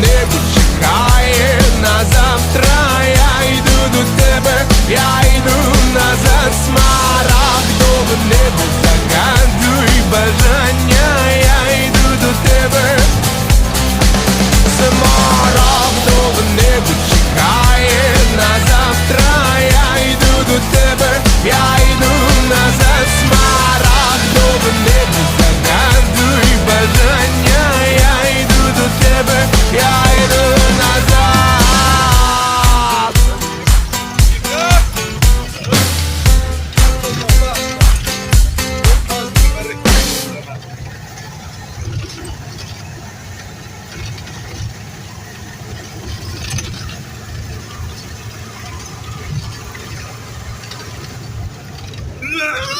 небо Yeah.